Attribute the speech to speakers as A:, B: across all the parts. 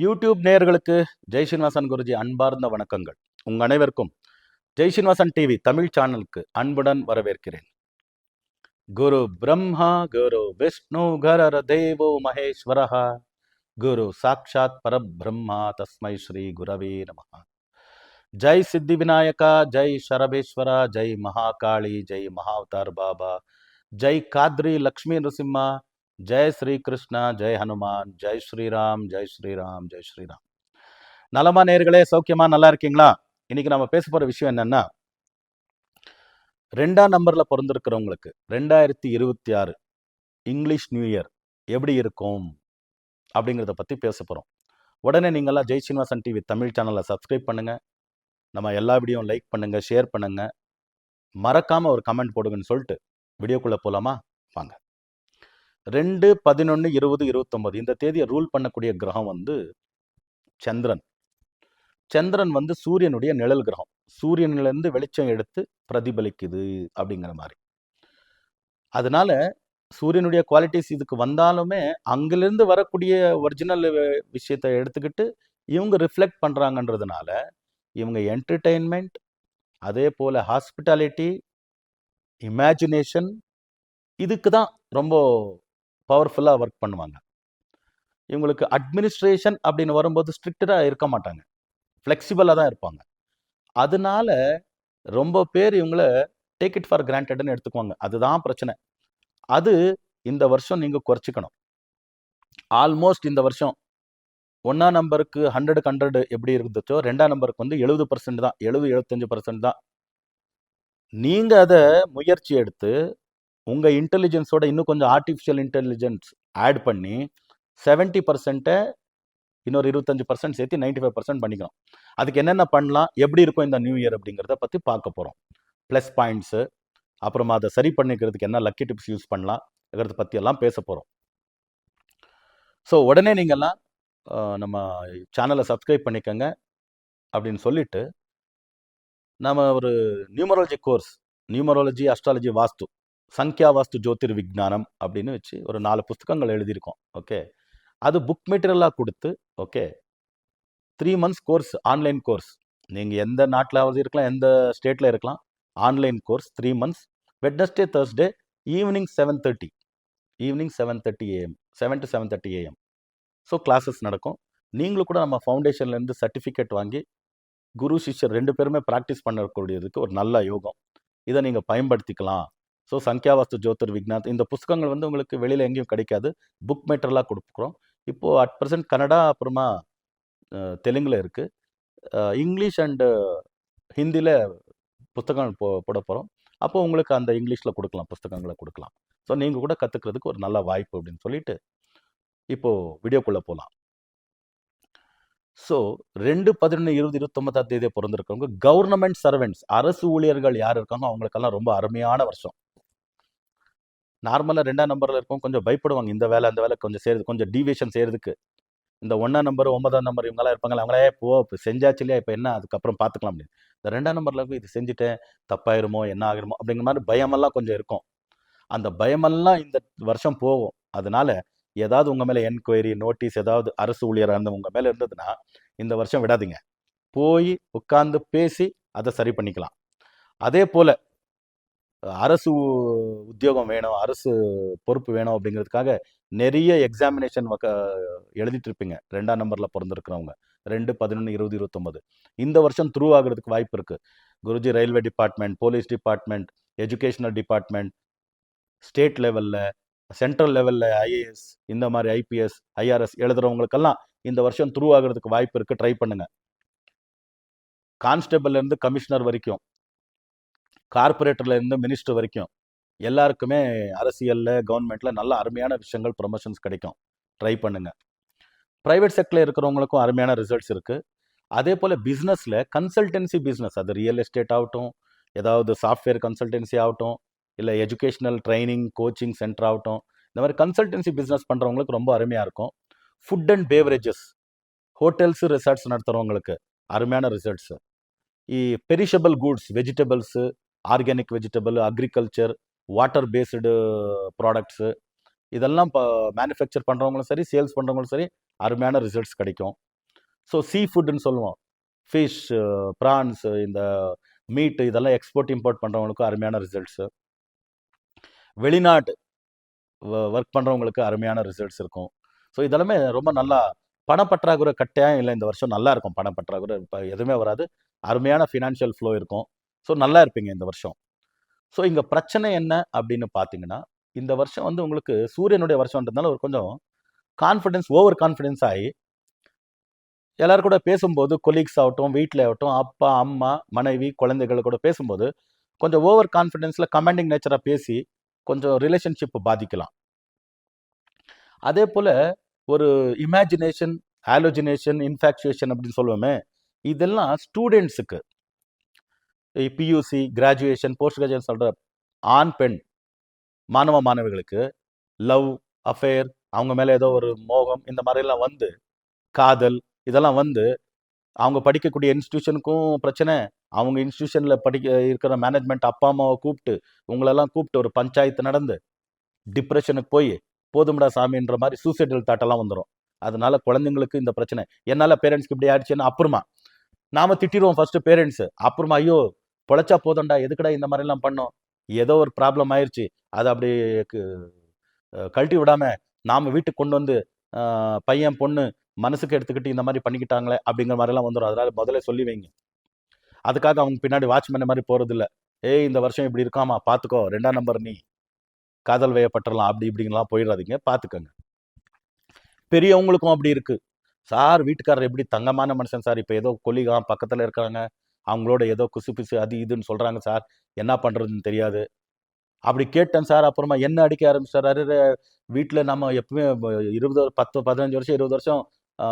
A: YouTube நேயர்களுக்கு ஜெய் ஸ்ரீனிவாசன் குருஜி அன்பார்ந்த வணக்கங்கள். உங்கள் அனைவருக்கும் ஜெய் ஸ்ரீனிவாசன் டிவி தமிழ் சேனலுக்கு அன்புடன் வரவேற்கிறேன். குரு பிரம்மா குரு விஷ்ணு கரர தேவோ மகேஸ்வரஹா. குரு சாக்ஷாத் பரபிரம்மா தஸ்மை ஸ்ரீ குரவே நம ஜெய் சித்தி விநாயகா ஜெய் சரபேஸ்வரா ஜெய் மகாகாளி ஜெய் மகாவதார் பாபா. ஜெய் காத்ரி லக்ஷ்மி நரசிம்மா. ஜெய் ஸ்ரீ கிருஷ்ணா ஜெய் ஹனுமான் ஜெய் ஸ்ரீராம் ஜெய் ஸ்ரீராம் ஜெய் ஸ்ரீராம். நலமா நேர்களே சௌக்கியமா நல்லா இருக்கீங்களா? இன்னைக்கு நம்ம பேச போற விஷயம் என்னன்னா ரெண்டாம் நம்பர்ல பிறந்திருக்கிறவங்களுக்கு ரெண்டாயிரத்தி இருபத்தி ஆறு இங்கிலீஷ் நியூ இயர் எப்படி இருக்கும் அப்படிங்கிறத பத்தி பேச போறோம். உடனே நீங்கள்லாம் ஜெய் ஸ்ரீனிவாசன் டிவி தமிழ் சேனலை சப்ஸ்கிரைப் பண்ணுங்க. நம்ம எல்லா வீடியோவும் லைக் பண்ணுங்க ஷேர் பண்ணுங்க. மறக்காம ஒரு கமெண்ட் போடுங்கன்னு சொல்லிட்டு வீடியோக்குள்ள போலாமா? வாங்க. ரெண்டு பதினொன்று இருபது இருபத்தொம்பது இந்த தேதியை ரூல் பண்ணக்கூடிய கிரகம் வந்து சந்திரன். சந்திரன் வந்து சூரியனுடைய நிழல் கிரகம். சூரியனிலிருந்து வெளிச்சம் எடுத்து பிரதிபலிக்குது அப்படிங்கிற மாதிரி. அதனால சூரியனுடைய குவாலிட்டிஸ் இதுக்கு வந்தாலுமே அங்கிலிருந்து வரக்கூடிய ஒரிஜினல் விஷயத்தை எடுத்துக்கிட்டு இவங்க ரிஃப்ளெக்ட் பண்ணுறாங்கன்றதுனால இவங்க என்டர்டெயின்மெண்ட் அதே போல் ஹாஸ்பிட்டாலிட்டி இமேஜினேஷன் இதுக்கு தான் ரொம்ப பவர்ஃபுல்லாக ஒர்க் பண்ணுவாங்க. இவங்களுக்கு அட்மினிஸ்ட்ரேஷன் அப்படின்னு வரும்போது ஸ்ட்ரிக்டடாக இருக்க மாட்டாங்க. ஃப்ளெக்சிபிளாக தான் இருப்பாங்க. அதனால ரொம்ப பேர் இவங்கள டேக் இட் ஃபார் கிராண்டட்னு எடுத்துக்குவாங்க. அதுதான் பிரச்சனை. அது இந்த வருஷம் நீங்கள் குறைச்சிக்கணும். ஆல்மோஸ்ட் இந்த வருஷம் ஒன்றாம் நம்பருக்கு ஹண்ட்ரடுக்கு ஹண்ட்ரடு எப்படி இருந்துச்சோ ரெண்டாம் நம்பருக்கு வந்து எழுபது பர்சன்ட் தான் எழுபது எழுபத்தஞ்சு பர்சன்ட் தான். நீங்கள் அதை முயற்சி எடுத்து உங்கள் இன்டெலிஜென்ஸோட இன்னும் கொஞ்சம் ஆர்டிஃபிஷியல் இன்டெலிஜென்ஸ் ஆட் பண்ணி செவன்ட்டி பர்சன்ட்டை இன்னொரு இருபத்தஞ்சு பர்சன்ட் சேர்த்து நைன்டி ஃபைவ் பர்சன்ட் பண்ணிக்கணும். அதுக்கு என்னென்ன பண்ணலாம் எப்படி இருக்கும் இந்த நியூ இயர் அப்படிங்கிறத பற்றி பார்க்க போகிறோம் ப்ளஸ் பாயிண்ட்ஸு அப்புறமா அதை சரி பண்ணிக்கிறதுக்கு என்ன லக்கி டிப்ஸ் யூஸ் பண்ணலாம் இருக்கிறத பற்றி எல்லாம் பேச போகிறோம் ஸோ உடனே நீங்கள்லாம் நம்ம சேனலை சப்ஸ்கிரைப் பண்ணிக்கோங்க அப்படின்னு சொல்லிட்டு நம்ம ஒரு numerology course numerology astrology vastu சங்கியா vastu ஜோதிர் விஜானம் அப்படின்னு வச்சு ஒரு நாலு புஸ்தகங்கள் எழுதியிருக்கோம். ஓகே? அது புக் மெட்டீரியலாக கொடுத்து okay? Three months course online course நீங்கள் எந்த நாட்டிலாவது இருக்கலாம் எந்த ஸ்டேட்டில் இருக்கலாம். Online course three months Wednesday Thursday evening seven thirty evening seven thirty AM seven to seven thirty AM so classes நடக்கும். நீங்களும் கூட நம்ம ஃபவுண்டேஷன்லேருந்து சர்டிஃபிகேட் வாங்கி குரு சிஷ்யர் ரெண்டு பேருமே ப்ராக்டிஸ் பண்ணக்கூடியதுக்கு ஒரு நல்ல யோகம். இதை நீங்கள் பயன்படுத்திக்கலாம். ஸோ சங்கியாவாஸ்து ஜோதிர் விக்னாத் இந்த புஸ்தகங்கள் வந்து உங்களுக்கு வெளியில் எங்கேயும் கிடைக்காது. புக் மெட்டீரியலாக கொடுக்குறோம். இப்போது அட் ப்ரெசென்ட் கன்னடா அப்புறமா தெலுங்கில் இருக்குது இங்கிலீஷ் அண்டு ஹிந்தியில் புத்தகங்கள் போ போட போகிறோம் அப்போ உங்களுக்கு அந்த இங்கிலீஷில் கொடுக்கலாம் புஸ்தகங்களை கொடுக்கலாம். ஸோ நீங்கள் கூட கற்றுக்கிறதுக்கு ஒரு நல்ல வாய்ப்பு அப்படின்னு சொல்லிட்டு இப்போது வீடியோக்குள்ளே போகலாம் ஸோ ரெண்டு பதினொன்று இருபது இருபத்தொம்பதாம் தேதி பிறந்திருக்கவங்க கவர்மெண்ட் சர்வெண்ட்ஸ் அரசு ஊழியர்கள் யார் இருக்காங்க அவங்களுக்கெல்லாம் ரொம்ப அருமையான வருஷம். நார்மலாக ரெண்டாம் நம்பரில் இருக்கும் கொஞ்சம் பயப்படுவாங்க. இந்த வேலை அந்த வேலை கொஞ்சம் செய்யறது கொஞ்சம் டீவியேஷன் செய்கிறதுக்கு இந்த ஒன்றாம் நம்பர் ஒன்பதாம் நம்பர் இவங்கெல்லாம் இருப்பாங்களா அவங்களே போ இப்போ செஞ்சாச்சு இல்லையா இப்போ என்ன? அதுக்கப்புறம் பார்த்துக்கலாம் அப்படின்னு. இந்த ரெண்டாம் நம்பரில் இருக்கும் இது செஞ்சுட்டேன் தப்பாயிருமோ என்ன ஆகிருமோ அப்படிங்கிற மாதிரி பயமெல்லாம் கொஞ்சம் இருக்கும். அந்த பயமெல்லாம் இந்த வருஷம் போகும். அதனால ஏதாவது உங்கள் மேலே என்கொயரி நோட்டீஸ் ஏதாவது அரசு ஊழியராக இருந்த உங்கள் மேலே இருந்ததுன்னா இந்த வருஷம் விடாதீங்க. போய் உட்காந்து பேசி அதை சரி பண்ணிக்கலாம். அதே போல் அரசு உத்தியோகம் வேணும் அரசு பொறுப்பு வேணும் அப்படிங்கிறதுக்காக நிறைய எக்ஸாமினேஷன் எழுதிட்டு இருப்பீங்க. ரெண்டாம் நம்பரில் பிறந்திருக்கிறவங்க. ரெண்டு பதினொன்று இருபது இருபத்தொம்பது இந்த வருஷம் த்ரூ ஆகிறதுக்கு வாய்ப்பு இருக்குது Guruji railway department police department educational department state லெவலில் சென்ட்ரல் லெவலில் ஐஏஎஸ் இந்த மாதிரி ஐபிஎஸ் ஐஆர்எஸ் எழுதுறவங்களுக்கெல்லாம் இந்த வருஷம் த்ரூ ஆகிறதுக்கு வாய்ப்பு இருக்குது ட்ரை பண்ணுங்க. கான்ஸ்டபிள்ல இருந்து கமிஷனர் வரைக்கும் கார்பரேட்டர்ல இருந்து மினிஸ்டர் வரைக்கும் எல்லாருக்குமே அரசியல்ல கவர்மெண்ட்ல நல்ல அருமையான விஷயங்கள் ப்ரொமோஷன்ஸ் கிடைக்கும். ட்ரை பண்ணுங்க. ப்ரைவேட் செக்டர்ல இருக்கிறவங்களுக்கும் அருமையான ரிசல்ட்ஸ் இருக்கு. அதே போல பிஸ்னஸ்ல கன்சல்டன்சி பிஸ்னஸ் அது ரியல் எஸ்டேட் ஆகட்டும் ஏதாவது சாஃப்ட்வேர் கன்சல்டன்சி ஆகட்டும் இல்லை எஜுகேஷனல் ட்ரைனிங் கோச்சிங் சென்டர் ஆகட்டும் இந்த மாதிரி கன்சல்டன்சி பிஸ்னஸ் பண்ணுறவங்களுக்கு ரொம்ப அருமையாக இருக்கும். Food and beverages hotels resorts நடத்துகிறவங்களுக்கு அருமையான results perishable goods vegetables organic vegetable agriculture water based products இதெல்லாம் இப்போ மேனுஃபேக்சர் பண்ணுறவங்களும் சரி சேல்ஸ் பண்ணுறவங்களும் சரி அருமையான ரிசல்ட்ஸ் கிடைக்கும். ஸோ சீ ஃபுட்டுன்னு சொல்லுவோம். ஃபிஷ் ப்ரான்ஸ் இந்த மீட் இதெல்லாம் எக்ஸ்போர்ட் இம்போர்ட் பண்ணுறவங்களுக்கும் அருமையான ரிசல்ட்ஸு வெளிநாட்டு ஒர்க் பண்ணுறவங்களுக்கு அருமையான ரிசல்ட்ஸ் இருக்கும். ஸோ இதெல்லாமே ரொம்ப நல்லா பணப்பற்றாக்குறை கட்டாயம் இல்லை. இந்த வருஷம் நல்லா இருக்கும். பணப்பற்றாக்குறை இப்போ எதுவுமே வராது. அருமையான ஃபினான்ஷியல் ஃப்ளோ இருக்கும். ஸோ நல்லா இருப்பீங்க இந்த வருஷம். ஸோ இங்கே பிரச்சனை என்ன அப்படின்னு பார்த்தீங்கன்னா இந்த வருஷம் வந்து உங்களுக்கு சூரியனுடைய வருஷம்ன்றதுனால ஒரு கொஞ்சம் கான்ஃபிடென்ஸ் ஓவர் கான்ஃபிடென்ஸ் ஆகி எல்லாரும் கூட பேசும்போது கொலீக்ஸ் ஆகட்டும் வீட்டில் ஆகட்டும் அப்பா அம்மா மனைவி குழந்தைகள் கூட பேசும்போது கொஞ்சம் ஓவர் கான்ஃபிடென்ஸில் கமாண்டிங் நேச்சராக பேசி கொஞ்சம் ரிலேஷன்ஷிப் பாதிக்கலாம். அதே போல் ஒரு இமேஜினேஷன் ஆலோஜினேஷன் இன்ஃபாக்சுவேஷன் அப்படின்னு சொல்லுவோமே இதெல்லாம் ஸ்டூடெண்ட்ஸுக்கு பியூசி கிராஜுவேஷன் போஸ்ட் கிராஜுவேஷன் சொல்கிற ஆண் பெண் மாணவ மாணவிகளுக்கு லவ் அஃபேர் அவங்க மேலே ஏதோ ஒரு மோகம் இந்த மாதிரிலாம் வந்து காதல் இதெல்லாம் வந்து அவங்க படிக்கக்கூடிய இன்ஸ்டியூஷனுக்கும் பிரச்சனை. அவங்க இன்ஸ்டியூஷனில் படிக்க இருக்கிற மேனேஜ்மெண்ட் அப்பா அம்மாவை கூப்பிட்டு உங்களெல்லாம் கூப்பிட்டு ஒரு பஞ்சாயத்து நடந்து டிப்ரெஷனுக்கு போய் போதும்டா சாமின்ற மாதிரி சூசைடல் தாட்டெல்லாம் வந்துடும் அதனால குழந்தைங்களுக்கு இந்த பிரச்சனை. என்னால் பேரண்ட்ஸ்க்கு இப்படி ஆயிடுச்சுன்னு அப்புறமா நாம திட்டிடுவோம் ஃபர்ஸ்ட் பேரண்ட்ஸ் அப்புறமா ஐயோ பொழைச்சா போதும்டா எதுக்கடா இந்த மாதிரிலாம் பண்ணோம்? ஏதோ ஒரு ப்ராப்ளம் ஆயிடுச்சு அதை அப்படி கழட்டி விடாம நாம் வீட்டுக்கு கொண்டு வந்து பையன் பொண்ணு மனசுக்கு எடுத்துக்கிட்டு இந்த மாதிரி பண்ணிக்கிட்டாங்களே அப்படிங்கிற மாதிரிலாம் வந்துடும் அதனால முதல்ல சொல்லி வைங்க. அதுக்காக அவங்க பின்னாடி வாட்ச்மேன் மாதிரி போகிறதில்ல ஏய் இந்த வருஷம் இப்படி இருக்காமா? பார்த்துக்கோ ரெண்டாம் நம்பர் நீ. காதல் வயப்பட்டுறலாம் அப்படி இப்படிங்கலாம் போயிடாதீங்க பார்த்துக்கோங்க பெரியவங்களுக்கும் அப்படி இருக்குது சார் வீட்டுக்காரர் எப்படி தங்கமான மனுஷன் சார்? இப்போ ஏதோ கொல்லிகாம் பக்கத்தில் இருக்காங்க. அவங்களோட ஏதோ குசு பிசு அது இதுன்னு சொல்கிறாங்க சார் என்ன பண்ணுறதுன்னு தெரியாது. அப்படி கேட்டேன் சார் அப்புறமா என்ன அடிக்க ஆரம்பிச்சாரு வீட்டில் நம்ம எப்பவுமே இருபது பத்து பதினஞ்சு வருஷம் இருபது வருஷம்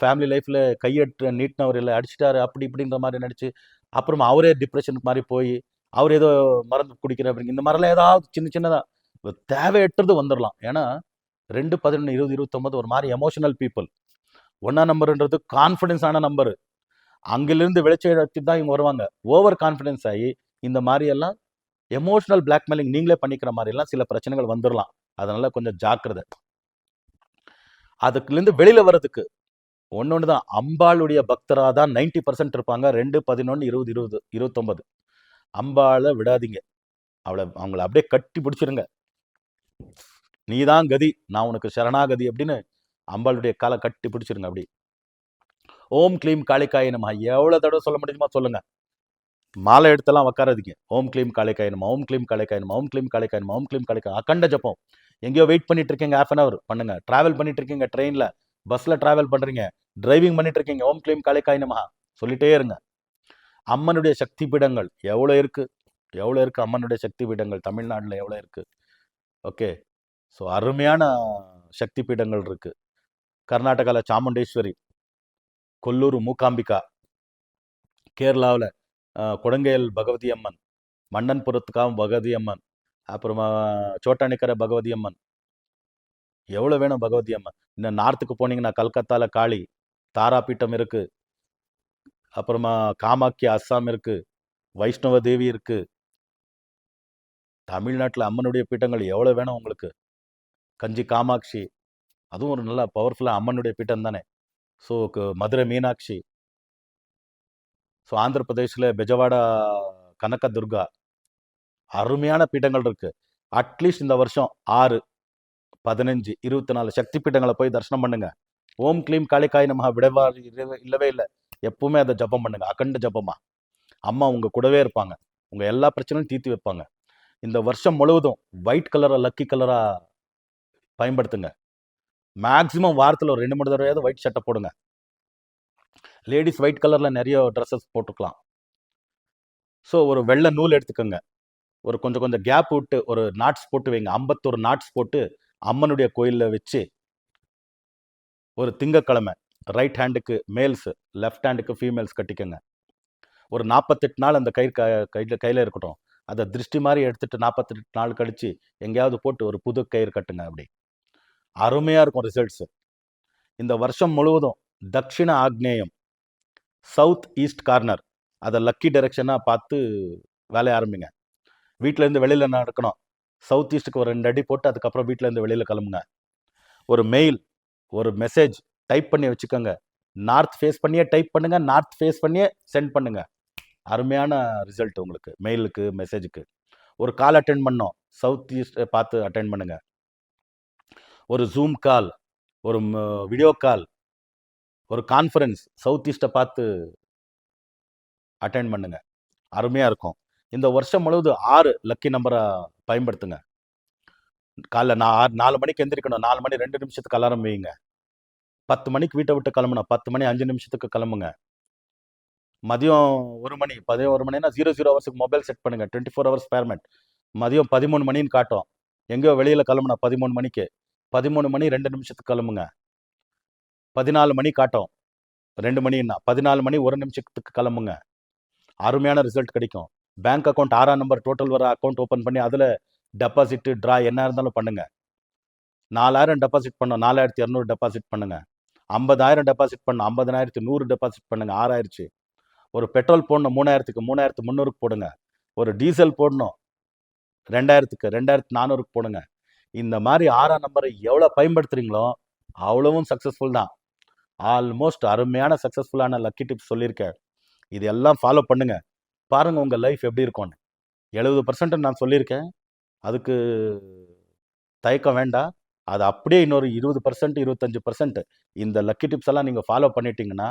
A: ஃபேமிலி லைஃப்பில் கையெட்டு நீட்டினவர் இல்லை அடிச்சிட்டாரு அப்படி இப்படின்ற மாதிரி நடிச்சு அப்புறமா அவரே டிப்ரெஷனுக்கு மாதிரி போய் அவர் ஏதோ மருந்து குடிக்கிற அப்படிங்க இந்த மாதிரிலாம் ஏதாவது சின்ன சின்னதாக தேவையற்றது வந்துடலாம் ஏன்னா ரெண்டு பதினொன்று இருபது இருபத்தொம்பது ஒரு மாதிரி எமோஷனல் பீப்புள் ஒன்றா நம்பருன்றது கான்ஃபிடென்ஸான நம்பரு. அங்கிலிருந்து விளைச்சல் தான் இவங்க வருவாங்க. ஓவர் கான்ஃபிடென்ஸ் ஆகி இந்த மாதிரி எல்லாம் எமோஷனல் பிளாக்மெயிலிங் நீங்களே பண்ணிக்கிற மாதிரி எல்லாம் சில பிரச்சனைகள் வந்துடலாம் அதனால கொஞ்சம் ஜாக்கிரதை. அதுக்குலேருந்து வெளியில வர்றதுக்கு ஒன்னொன்று தான். அம்பாளுடைய பக்தராக தான் நைன்டி பர்சன்ட் இருப்பாங்க. ரெண்டு பதினொன்று இருபது இருபது இருபத்தொம்பது அம்பாளை விடாதீங்க. அவளை அவங்கள அப்படியே கட்டி பிடிச்சிருங்க. நீதான் கதி நான் உனக்கு சரணாகதி அப்படின்னு அம்பாளுடைய காலை கட்டி பிடிச்சிருங்க அப்படி ஓம் க்ளீம் காளிக்காய எவ்வளோ தடவை சொல்ல முடியுமா சொல்லுங்க. மாலை எடுத்தெல்லாம் உக்காராதீங்க. ஓம் க்ளீம் காளிக்காய நம ஓம் க்ளீம் காளிக்காய நம ஓம் க்ளீம் காளிக்காய நம ஓம் க்ளீம் காளிக்காய் அக்கண்ட ஜப்பம். எங்கேயோ வெயிட் பண்ணிட்டு இருக்கீங்க ஹாஃப் அன் அவர் பண்ணுங்க. டிராவல் பண்ணிட்டு இருக்கீங்க ட்ரெயினில் பஸ்ஸில் டிராவல் பண்ணுறீங்க டிரைவிங் பண்ணிட்டு இருக்கீங்க ஓம் க்ளீம் காளிக்காய நம சொல்லிட்டே இருங்க. அம்மனுடைய சக்தி பீடங்கள் எவ்வளோ இருக்குது எவ்வளோ இருக்குது அம்மனுடைய சக்தி பீடங்கள் தமிழ்நாட்டில் எவ்வளோ இருக்குது ஓகே. ஸோ அருமையான சக்தி பீடங்கள் இருக்குது கர்நாடகாவில் சாமுண்டேஸ்வரி. கொல்லூர் மூகாம்பிகா கேரளாவில் குடங்கையல் பகவதி அம்மன் மன்னன்புரத்துக்காவும் பகவதி அம்மன் அப்புறமா சோட்டானிக்கரை பகவதி அம்மன் எவ்வளோ வேணும் பகவதி அம்மன் இன்னும் நார்த்துக்கு போனீங்கன்னா கல்கத்தால காளி தாராபீட்டம் இருக்கு. அப்புறமா காமாக்கியா அஸ்ஸாம் இருக்கு வைஷ்ணவ தேவி இருக்கு. தமிழ்நாட்டில் அம்மனுடைய பீட்டங்கள் எவ்வளோ வேணும் உங்களுக்கு? கஞ்சி காமாட்சி அதுவும் ஒரு நல்ல பவர்ஃபுல்லாக அம்மனுடைய பீட்டம் தானே ஸோ மதுரை மீனாட்சி. ஸோ ஆந்திர பிரதேசில் பெஜவாடா கனக துர்கா அருமையான பீடங்கள் இருக்குது அட்லீஸ்ட் இந்த வருஷம் ஆறு பதினஞ்சு இருபத்தி நாலு சக்தி பீடங்களை போய் தரிசனம் பண்ணுங்க. ஓம் க்ளீம் காளிக்காய் நம்ம விடவா இல்லவே- இல்லவே இல்லை. எப்பவுமே அதை ஜபம் பண்ணுங்க. அகண்ட ஜபமா. அம்மா உங்க கூடவே இருப்பாங்க. உங்க எல்லா பிரச்சனையும் தீர்த்து வைப்பாங்க. இந்த வருஷம் முழுவதும் ஒயிட் கலரை லக்கி கலரா பயன்படுத்துங்க. மேக்ஸிமம் வாரத்தில் ஒரு ரெண்டு மூணு தடவையாவது ஒயிட் சட்டை போடுங்க. லேடிஸ் ஒயிட் கலரில் நிறைய ட்ரெஸ்ஸஸ் போட்டுக்கலாம். ஸோ ஒரு வெள்ளை நூல் எடுத்துக்கோங்க. ஒரு கொஞ்சம் கொஞ்சம் கேப் விட்டு ஒரு நாட்ஸ் போட்டு வைங்க. ஐம்பத்தொரு நாட்ஸ் போட்டு அம்மனுடைய கோயிலில் வச்சு ஒரு திங்கக்கிழமை ரைட் ஹேண்டுக்கு மேல்ஸு லெஃப்ட் ஹேண்டுக்கு ஃபீமேல்ஸ் கட்டிக்கோங்க. ஒரு நாற்பத்தெட்டு நாள் அந்த கயிறு கையில் கையில் இருக்கட்டும். அதை திருஷ்டி மாதிரி எடுத்துகிட்டு நாற்பத்தெட்டு நாள் கழித்து எங்கேயாவது போட்டு ஒரு புது கயிறு கட்டுங்க அப்படி. அருமையாக இருக்கும் ரிசல்ட்ஸு இந்த வருஷம் முழுவதும் தக்ஷிண ஆக்னேயம் சவுத் ஈஸ்ட் கார்னர் அதை லக்கி டைரக்ஷனாக பார்த்து வேலைய ஆரம்பிங்க. வீட்டிலேருந்து வெளியில் நடக்கணும் சவுத் ஈஸ்ட்டுக்கு ஒரு ரெண்டு அடி போட்டு அதுக்கப்புறம் வீட்டிலேருந்து இருந்து வெளியில் கிளம்புங்க. ஒரு மெயில் ஒரு மெசேஜ் டைப் பண்ணி வச்சுக்கோங்க. நார்த் ஃபேஸ் பண்ணியே டைப் பண்ணுங்கள் நார்த் ஃபேஸ் பண்ணியே சென்ட் பண்ணுங்கள் அருமையான ரிசல்ட் உங்களுக்கு மெயிலுக்கு மெசேஜுக்கு ஒரு கால் அட்டென்ட் பண்ணோம் சவுத் ஈஸ்ட் பார்த்து அட்டென்ட் பண்ணுங்கள் ஒரு ஜூம் கால் ஒரு வீடியோ கால் ஒரு கான்ஃபரன்ஸ் சவுத் ஈஸ்ட்டை பார்த்து அட்டன் பண்ணுங்க. அருமையாக இருக்கும். இந்த வருஷம் முழுவதும் ஆறு லக்கி நம்பரை பயன்படுத்துங்க. காலைல நான் ஆறு நாலு மணிக்கு எந்திரிக்கணும். நாலு மணி ரெண்டு நிமிஷத்துக்கு அலாரம் வைங்க. பத்து மணிக்கு வீட்டை விட்டு கிளம்பணும் பத்து மணி அஞ்சு நிமிஷத்துக்கு கிளம்புங்க. மதியம் ஒரு மணி பதியம் ஒரு மணினா ஜீரோ ஜீரோ ஹவர்ஸுக்கு மொபைல் செட் பண்ணுங்கள் டுவெண்ட்டி ஃபோர் ஹவர்ஸ் பேர்மெண்ட் மதியம் பதிமூணு மணின்னு காட்டும். எங்கேயோ வெளியில் கிளம்புனா பதிமூணு மணிக்கு. பதிமூணு மணி ரெண்டு நிமிஷத்துக்கு கிளம்புங்க. பதினாலு மணி காட்டும். ரெண்டு மணின்னா பதினாலு மணி ஒரு நிமிஷத்துக்கு கிளம்புங்க. அருமையான ரிசல்ட் கிடைக்கும். பேங்க் அக்கௌண்ட் ஆறாம் நம்பர் டோட்டல் வர அக்கௌண்ட் ஓப்பன் பண்ணி அதில் டெபாசிட் ட்ரா என்ன இருந்தாலும் பண்ணுங்க. நாலாயிரம் டெபாசிட் பண்ணோம். நாலாயிரத்தி இரநூறு டெபாசிட் பண்ணுங்க. ஐம்பதாயிரம் டெபாசிட் பண்ணோம். ஐம்பதனாயிரத்தி நூறு டெபாசிட் பண்ணுங்க. ஆறாயிருச்சு. ஒரு பெட்ரோல் போடணும். மூணாயிரத்துக்கு மூணாயிரத்து முந்நூறுக்கு போடுங்க. ஒரு டீசல் போடணும். ரெண்டாயிரத்துக்கு ரெண்டாயிரத்து நானூறுக்கு போடுங்க. இந்த மாதிரி ஆறாம் நம்பரை எவ்வளோ பயன்படுத்துறீங்களோ அவ்வளவும் சக்ஸஸ்ஃபுல் தான். ஆல்மோஸ்ட் அருமையான சக்ஸஸ்ஃபுல்லான லக்கி டிப்ஸ் சொல்லியிருக்கேன் இது எல்லாம் ஃபாலோ பண்ணுங்க. பாருங்கள் உங்கள் லைஃப் எப்படி இருக்கும்னு. எழுபது பர்சன்ட் நான் சொல்லியிருக்கேன். அதுக்கு தயக்கம் வேண்டாம். அது அப்படியே இன்னொரு இருபது பர்சன்ட் இருபத்தஞ்சி பர்சன்ட் இந்த லக்கி டிப்ஸ் எல்லாம் நீங்கள் ஃபாலோ பண்ணிட்டீங்கன்னா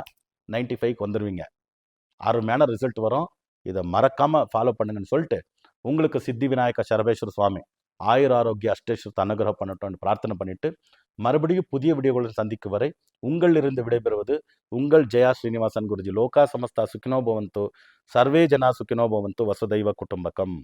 A: நைன்டி ஃபைவ்க்கு வந்துடுவீங்க அருமையான ரிசல்ட் வரும். இதை மறக்காமல் ஃபாலோ பண்ணுங்கன்னு சொல்லிட்டு உங்களுக்கு சித்தி விநாயக சரபேஸ்வர சுவாமி ஆயுர ஆரோக்கிய அஷ்டேஸ்வரத்தை அனுகிரகம் பண்ணட்டும்னு பிரார்த்தனை பண்ணிட்டு மறுபடியும் புதிய வீடியோகளுடன் சந்திக்கும் வரை உங்களிலிருந்து விடைபெறுவது உங்கள் ஜெயா ஸ்ரீனிவாசன் குருஜி. லோகா சமஸ்தா சுக்கினோ பவந்து சர்வே ஜனா சுக்கினோ வசுதைவ குடும்பகம்